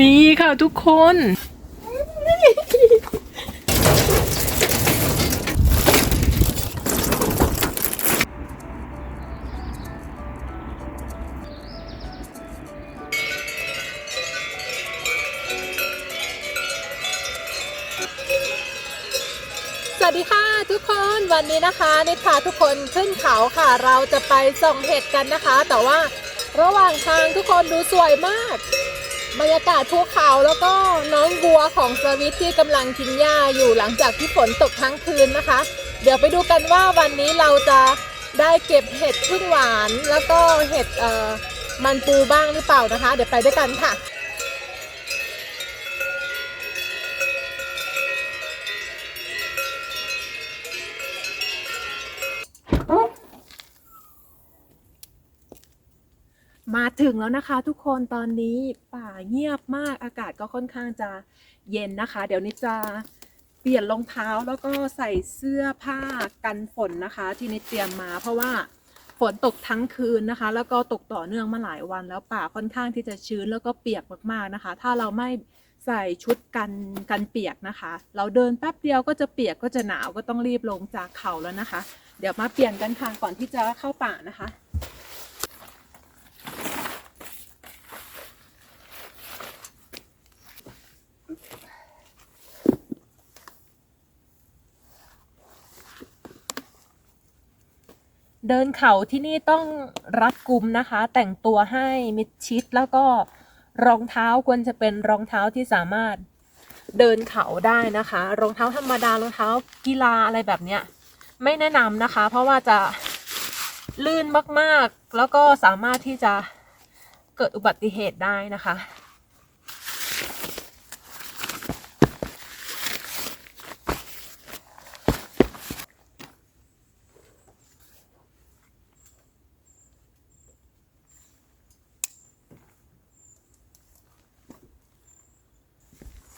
นี่ค่ะทุกคน สวัสดีค่ะทุกคนวันนี้นะคะนิดพาทุกคนขึ้นเขาค่ะ เราจะไปส่องเห็ดกันนะคะ แต่ว่าระหว่างทางทุกคนดูสวยมาก บรรยากาศภูเขาแล้วก็น้องบัวของสวิตที่กำลังกินหญ้าอยู่หลังจากที่ฝนตกทั้งคืนนะคะ เดี๋ยวไปดูกันว่าวันนี้เราจะได้เก็บเห็ดพึ่งหวาน แล้วก็เห็ดเอ่อมันปูบ้างหรือเปล่านะคะ เดี๋ยวไปด้วยกันค่ะมาถึงแล้วนะคะทุกคนตอนนี้ป่า เงียบมากอากาศก็ค่อนข้างจะเย็นนะคะ เดี๋ยวนี้จะเปลี่ยนรองเท้าแล้วก็ใส่เสื้อผ้ากันฝนนะคะ ที่นิดเตรียมมา เพราะว่าฝนตกทั้งคืนนะคะ แล้วก็ตกต่อเนื่องมาหลายวัน แล้วป่าค่อนข้างที่จะชื้นแล้วก็เปียกมากๆนะคะ ถ้าเราไม่ใส่ชุดกันกันเปียกนะคะ เราเดินแป๊บเดียวก็จะเปียกก็จะหนาวก็ต้องรีบลงจากเขาแล้วนะคะ เดี๋ยวมาเปลี่ยนกันค่ะก่อนที่จะเข้าป่านะคะ เดินเขาที่นี่ต้องรัดกุมนะคะ แต่งตัวให้มิดชิดแล้วก็รองเท้าควรจะเป็นรองเท้าที่สามารถเดินเขาได้นะคะ รองเท้าธรรมดารองเท้ากีฬาอะไรแบบเนี้ยไม่แนะนำนะคะ เพราะว่าจะลื่นมากๆ แล้วก็สามารถที่จะเกิดอุบัติเหตุได้นะคะ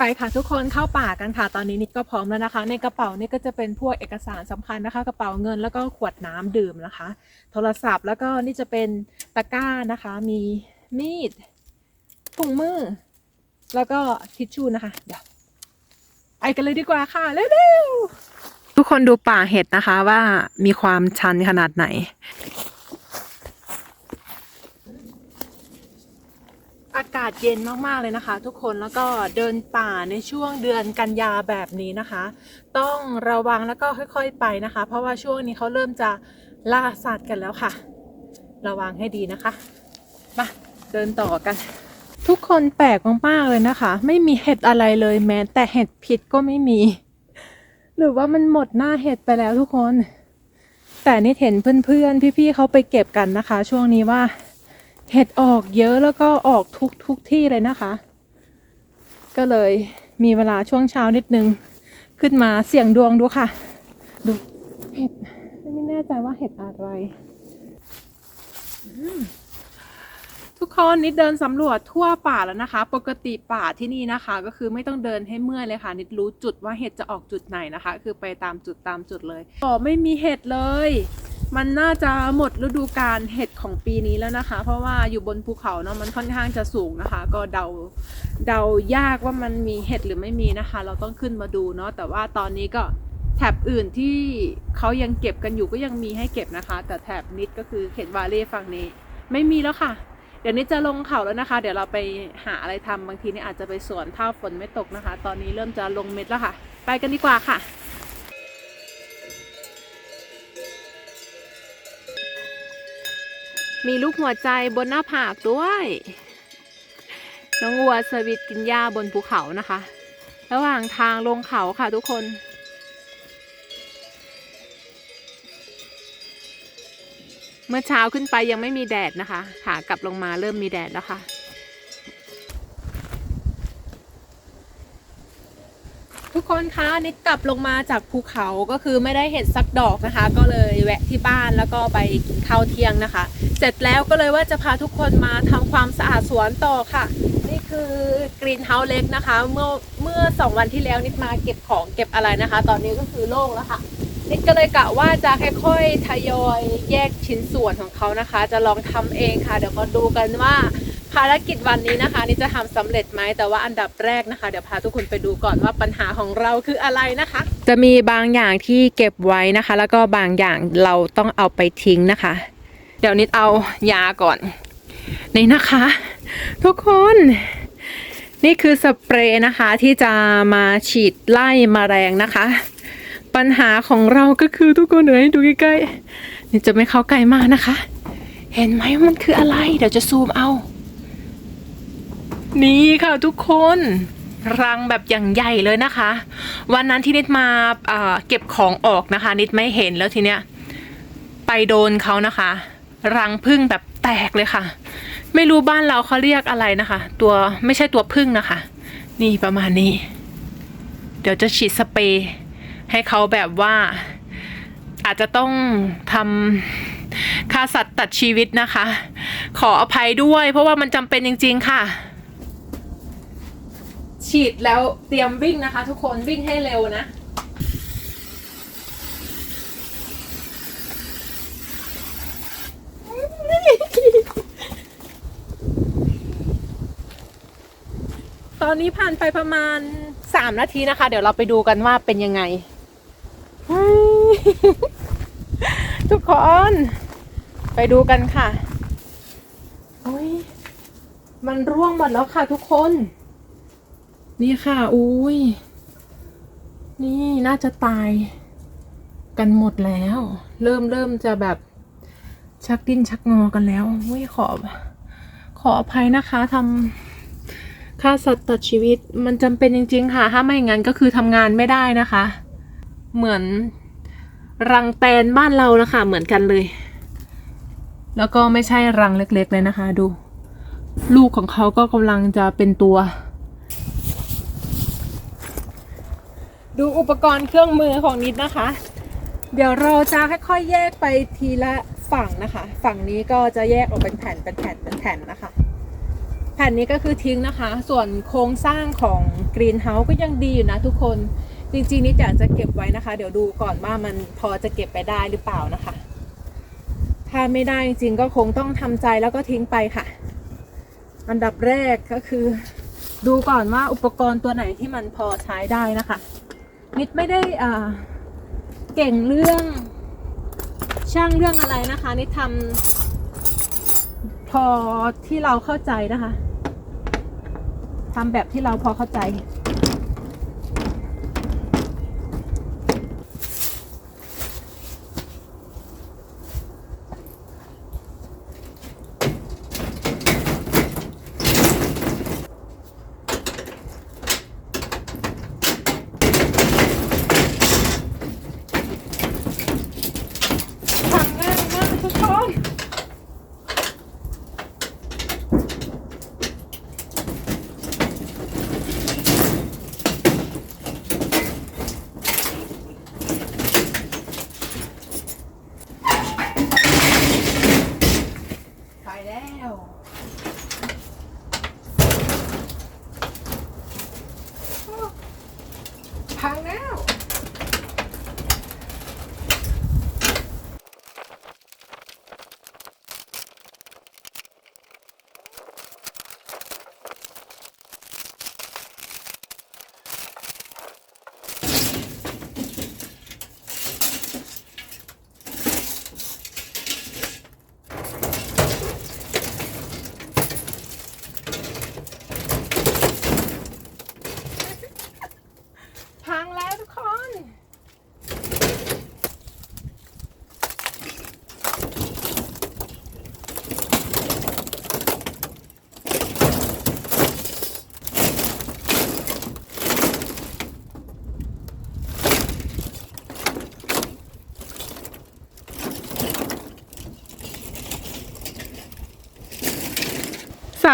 ไปค่ะทุกคนเข้าป่ากันค่ะตอนนี้นิดก็พร้อมแล้วนะคะ ในกระเป๋านี่ก็จะเป็นพวกเอกสารสำคัญนะคะ กระเป๋าเงินแล้วก็ขวดน้ำดื่มนะคะ โทรศัพท์แล้วก็นี่จะเป็นตะกร้านะคะ มีมีดถุงมือ แล้วก็ทิชชู่นะคะเดี๋ยวไปกันเลยดีกว่าค่ะเร็วๆทุกคนดูป่าเห็ดนะคะว่ามีความชันขนาดไหนากาศเย็นมากๆเลยนะคะ ทุกคนแล้วก็เดินป่าในช่วงเดือนกันยาแบบนี้นะคะ ต้องระวังแล้วก็ค่อยๆไปนะคะ เพราะว่าช่วงนี้เขาเริ่มจะล่าสัตว์กันแล้วค่ะ ระวังให้ดีนะคะมาเดินต่อกัน ทุกคนแปลกมากๆเลยนะคะ ไม่มีเห็ดอะไรเลยแม้ แต่เห็ดพิษก็ไม่มี หรือว่ามันหมดหน้าเห็ดไปแล้วทุกคน แต่นี่เห็นเพื่อนๆ พี่ๆเขาไปเก็บกันนะคะ ช่วงนี้ว่า เห็ดออกเยอะแล้วก็ออกทุกทุกที่เลยนะคะ ก็เลยมีเวลาช่วงเช้านิดนึง ขึ้นมาเสี่ยงดวงดูค่ะ ดูเห็ดไม่แน่ใจว่าเห็ดอะไรทุกคนนิดเดินสำรวจทั่วป่าแล้วนะคะ ปกติป่าที่นี่นะคะ ก็คือไม่ต้องเดินให้เมื่อยเลยค่ะ นิดรู้จุดว่าเห็ดจะออกจุดไหนนะคะ คือไปตามจุดตามจุดเลยอ๋อไม่มีเห็ดเลย มันน่าจะหมดฤดูกาลเห็ดของปีนี้แล้วนะคะ เพราะว่าอยู่บนภูเขาเนาะมันค่อนข้างจะสูงนะคะ ก็เดาเดายากว่ามันมีเห็ดหรือไม่มีนะคะ เราต้องขึ้นมาดูเนาะแต่ว่าตอนนี้ก็แถบอื่นที่เขายังเก็บกันอยู่ก็ยังมีให้เก็บนะคะ แต่แถบนิดก็คือเขตวาเล่ฝั่งนี้ ไม่มีแล้วค่ะ เดี๋ยวนี้จะลงเขาแล้วนะคะ เดี๋ยวเราไปหาอะไรทำบางทีนี่อาจจะไปสวนถ้าฝนไม่ตกนะคะ ตอนนี้เริ่มจะลงเม็ดแล้วค่ะ ไปกันดีกว่าค่ะ มีลูกหัวใจบนหน้าผากด้วย น้องวัวสวิตกินหญ้าบนภูเขานะคะ ระหว่างทางลงเขาค่ะทุกคน เมื่อเช้าขึ้นไปยังไม่มีแดดนะคะขากลับลงมาเริ่มมีแดดแล้วค่ะ ทุกคนคะนิดกลับลงมาจากภูเขาก็คือไม่ได้เห็ดสักดอกนะคะ ก็เลยแวะที่บ้านแล้วก็ไปกินข้าวเที่ยงนะคะ เสร็จแล้วก็เลยว่าจะพาทุกคนมาทำความสะอาดสวนต่อค่ะ นี่คือกรีนเฮาส์เล็กนะคะ เมื่อเมื่อสองวันที่แล้วนิดมาเก็บของเก็บอะไรนะคะ ตอนนี้ก็คือโล่งแล้วค่ะ นิดก็เลยกะว่าจะค่อยๆทยอยแยกชิ้นส่วนของเขานะคะ จะลองทำเองค่ะ เดี๋ยวมาดูกันว่า ภารกิจวันนี้นะคะนี่จะทำสำเร็จไหมแต่ว่าอันดับแรกนะคะ เดี๋ยวพาทุกคนไปดูก่อนว่าปัญหาของเราคืออะไรนะคะ จะมีบางอย่างที่เก็บไว้นะคะ แล้วก็บางอย่างเราต้องเอาไปทิ้งนะคะ เดี๋ยวนิดเอายาก่อนนี่นะคะ ทุกคนนี่คือสเปรย์นะคะที่จะมาฉีดไล่มแมลงนะคะ ปัญหาของเราก็คือทุกคนเดี๋ยวให้ดูใกล้ๆนี่จะไม่เข้าใกล้มากนะคะ เห็นไหมมันคืออะไร เดี๋ยวจะซูมเอา นี่ค่ะทุกคนรังแบบอย่างใหญ่เลยนะคะ วันนั้นที่นิดมาเก็บของออกนะคะ นิดไม่เห็นแล้วทีเนี้ยไปโดนเขานะคะ รังพึ่งแบบแตกเลยค่ะ ไม่รู้บ้านเราเขาเรียกอะไรนะคะ ตัวไม่ใช่ตัวพึ่งนะคะ นี่ประมาณนี้ เดี๋ยวจะฉีดสเปรย์ให้เขาแบบว่าอาจจะต้องทำค่าสัตว์ตัดชีวิตนะคะ ขออภัยด้วย เพราะว่ามันจำเป็นจริง ๆ ค่ะ ฉีดแล้วเตรียมวิ่งนะคะ ทุกคนวิ่งให้เร็วนะตอนนี้ผ่านไปประมาณสามนาทีนะคะ เดี๋ยวเราไปดูกันว่าเป็นยังไง ทุกคน ไปดูกันค่ะ มันร่วงหมดแล้วค่ะทุกคน นี่ค่ะ อุ้ย นี่น่าจะตายกันหมดแล้ว เริ่มเริ่มจะแบบชักดิ้นชักงอกันแล้วอุ้ยขอ ขออภัยนะคะทำค่าสัตว์ตัดชีวิตมันจำเป็นจริง ๆ ค่ะ ถ้าไม่อย่างนั้นก็คือทำงานไม่ได้นะคะ เหมือนรังแตนบ้านเรานะคะเหมือนกันเลย แล้วก็ไม่ใช่รังเล็ก ๆ เลยนะคะ ดู ลูกของเขาก็กำลังจะเป็นตัว ดูอุปกรณ์เครื่องมือของนิดนะคะ เดี๋ยวเราจะค่อยๆแยกไปทีละฝั่งนะคะ ฝั่งนี้ก็จะแยกออกเป็นแผ่นเป็นแผ่นเป็นแผ่นนะคะ แผ่นนี้ก็คือทิ้งนะคะ ส่วนโครงสร้างของกรีนเฮาส์ก็ยังดีอยู่นะทุกคนจริงๆนี่อยากจะเก็บไว้นะคะ เดี๋ยวดูก่อนว่ามันพอจะเก็บไปได้หรือเปล่านะคะ ถ้าไม่ได้จริงๆก็คงต้องทำใจแล้วก็ทิ้งไปค่ะ อันดับแรกก็คือ ดูก่อนว่าอุปกรณ์ตัวไหนที่มันพอใช้ได้นะคะ นิดไม่ได้เก่งเรื่องช่างเรื่องอะไรนะคะนิดทำพอที่เราเข้าใจนะคะทำแบบที่เราพอเข้าใจ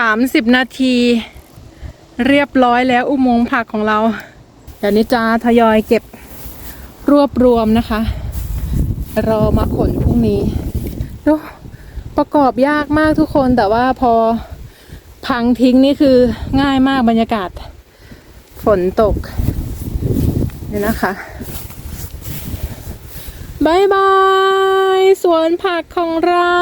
30 นาที เรียบร้อยแล้วอุโมงค์ผักของเรา เดี๋ยวนี้จ้าทยอยเก็บรวบรวมนะคะ รอมาขนพรุ่งนี้ดูประกอบยากมากทุกคนแต่ว่าพอพังทิ้งนี่คือง่ายมากบรรยากาศ ฝนตกนี่นะคะบายบาย สวนผักของเรา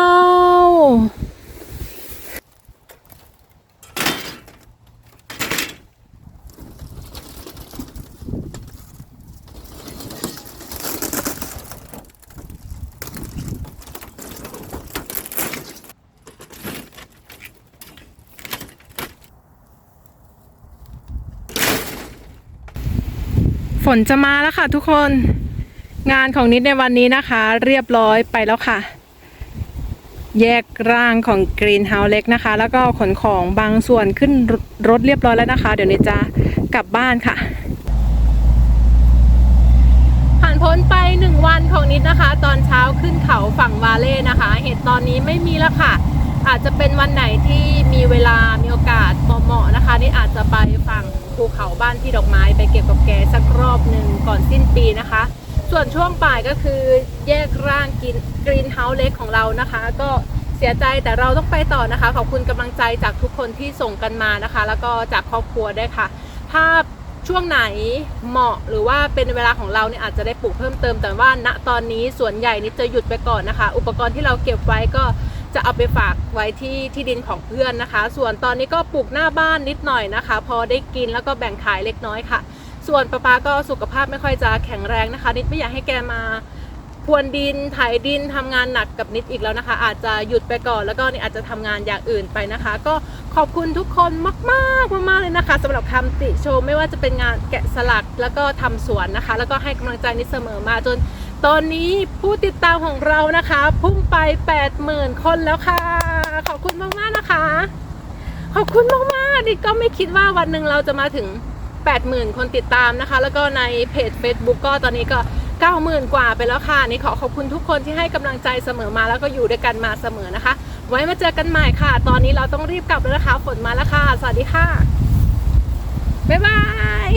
นจะมาแล้วค่ะทุกคน งานของนิดในวันนี้นะคะ เรียบร้อยไปแล้วค่ะ แยกร่างของกรีนเฮาส์เล็กนะคะ แล้วก็ขนของบางส่วนขึ้นรถเรียบร้อยแล้วนะคะ เดี๋ยวนิดจะกลับบ้านค่ะ ผ่านพ้นไปหนึ่งวันของนิดนะคะ ตอนเช้าขึ้นเขาฝั่งวาเล่นะคะ เหตุตอนนี้ไม่มีแล้วค่ะ อาจจะเป็นวันไหนที่มีเวลามีโอกาสเหมาะๆนะคะนิดอาจจะไปฝั่ง ภูเขาบ้านพี่ดอกไม้ไปเก็บกับแกสักรอบหนึ่งก่อนสิ้นปีนะคะ ส่วนช่วงบ่ายก็คือแยกร่างกินกรีนเฮาส์เล็กของเรานะคะ ก็เสียใจแต่เราต้องไปต่อนะคะ ขอบคุณกำลังใจจากทุกคนที่ส่งกันมานะคะ แล้วก็จากครอบครัวด้วยค่ะถ้าช่วงไหนเหมาะหรือว่าเป็นเวลาของเราเนี่ยอาจจะได้ปลูกเพิ่มเติมแต่ว่าณตอนนี้ส่วนใหญ่นี่จะหยุดไปก่อนนะคะ อุปกรณ์ที่เราเก็บไว้ก็ จะเอาไปฝากไว้ที่ที่ดินของเพื่อนนะคะ ส่วนตอนนี้ก็ปลูกหน้าบ้านนิดหน่อยนะคะ พอได้กินแล้วก็แบ่งขายเล็กน้อยค่ะ ส่วนป้าปาก็สุขภาพไม่ค่อยจะแข็งแรงนะคะ นิดไม่อยากให้แกมาพรวนดินไถดินทำงานหนักกับนิดอีกแล้วนะคะ อาจจะหยุดไปก่อนแล้วก็นี่อาจจะทำงานอย่างอื่นไปนะคะ ก็ขอบคุณทุกคนมากๆมากๆเลยนะคะสำหรับคำติชมไม่ว่าจะเป็นงานแกะสลักแล้วก็ทำสวนนะคะ แล้วก็ให้กำลังใจนิดเสมอมาจน ตอนนี้ผู้ติดตามของเรานะคะ พุ่งไป 80,000 คนแล้วค่ะ ขอบคุณมากๆนะคะ ขอบคุณมากๆนี่ก็ไม่คิดว่าวันหนึ่งเราจะมาถึง 80,000 คนติดตามนะคะ แล้วก็ในเพจ Facebook ก็ตอนนี้ก็ 90,000 กว่าไปแล้วค่ะ นี่ขอขอบคุณทุกคนที่ให้กำลังใจเสมอมาแล้วก็อยู่ด้วยกันมาเสมอนะคะ ไว้มาเจอกันใหม่ค่ะ ตอนนี้เราต้องรีบกลับแล้วนะคะ ฝนมาแล้วค่ะ สวัสดีค่ะบ๊ายบาย